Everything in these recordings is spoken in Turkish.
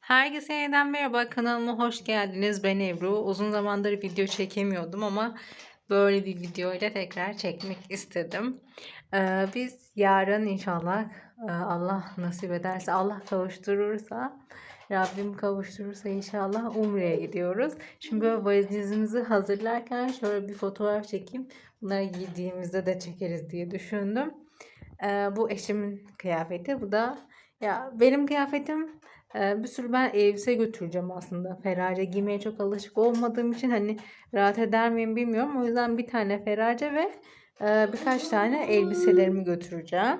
Herkese yeniden merhaba kanalıma hoş geldiniz. Ben Ebru. Uzun zamandır video çekemiyordum ama böyle bir video ile tekrar çekmek istedim. Ee, biz yarın inşallah e, Allah nasip ederse Allah kavuşturursa Rabbim kavuşturursa inşallah Umre'ye gidiyoruz. Şimdi böyle valizimizi hazırlarken şöyle bir fotoğraf çekeyim. Bunları giydiğimizde de çekeriz diye düşündüm. Ee, bu eşimin kıyafeti. Bu da ya benim kıyafetim e, bir sürü ben elbise götüreceğim aslında. Ferace giymeye çok alışık olmadığım için hani rahat eder miyim bilmiyorum. O yüzden bir tane ferace ve e, birkaç tane elbiselerimi götüreceğim.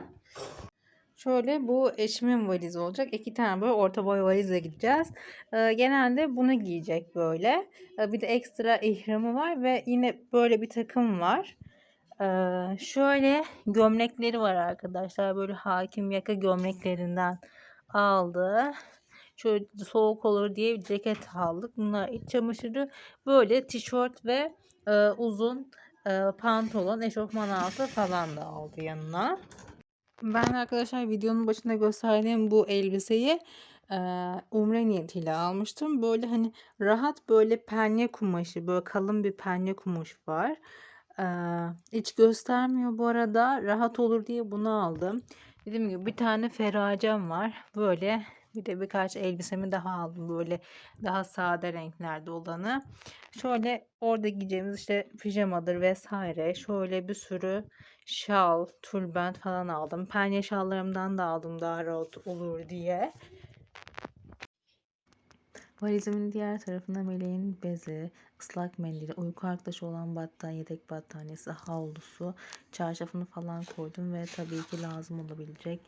Şöyle bu eşimin valizi olacak. İki tane böyle orta boy valizle gideceğiz. Ee, genelde bunu giyecek böyle. Ee, bir de ekstra ihramı var ve yine böyle bir takım var. Ee, şöyle gömlekleri var arkadaşlar. Böyle hakim yaka gömleklerinden aldı. Şöyle soğuk olur diye bir ceket aldık. Bunlar iç çamaşırı. Böyle tişört ve e, uzun e, pantolon, eşofman altı falan da aldı yanına. Ben arkadaşlar videonun başında gösterdiğim bu elbiseyi umre niyetiyle almıştım. Böyle hani rahat böyle penye kumaşı, böyle kalın bir penye kumaş var. Hiç göstermiyor bu arada. Rahat olur diye bunu aldım. Dediğim gibi bir tane feracem var. Böyle bir de birkaç elbisemi daha aldım. Böyle daha sade renklerde olanı. Şöyle orada giyeceğimiz işte pijamadır vesaire. Şöyle bir sürü şal, tülbent falan aldım. Penye şallarımdan da aldım daha rahat olur diye. Valizimin diğer tarafında meleğin bezi, ıslak mendili, uyku arkadaşı olan battaniye, yedek battaniyesi, havlusu, çarşafını falan koydum ve tabii ki lazım olabilecek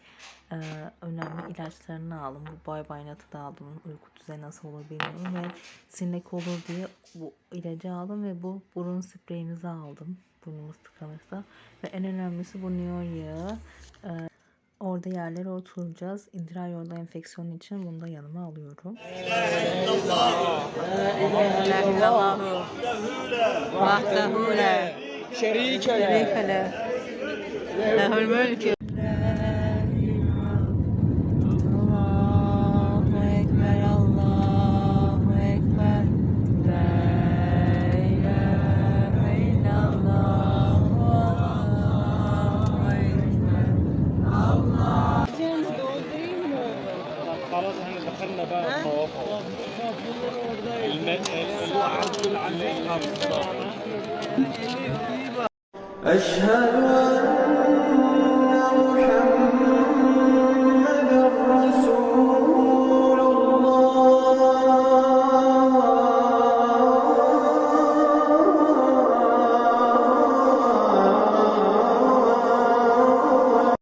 e, önemli ilaçlarını aldım. Bu bay baynatı da aldım. Uyku düzeni nasıl olur bilmiyorum ve sinek olur diye bu ilacı aldım ve bu burun spreyimizi aldım. Burnumuz tıkanırsa. Ve en önemlisi bu niyor yağı. E, Kanalda yerlere oturacağız. İntihar yolda enfeksiyon için bunu da yanıma alıyorum. Vahdehule. Şerikele. Şerikele. Lehül. خلاص إحنا دخلنا بقى الطواف أشهد أن محمد رسول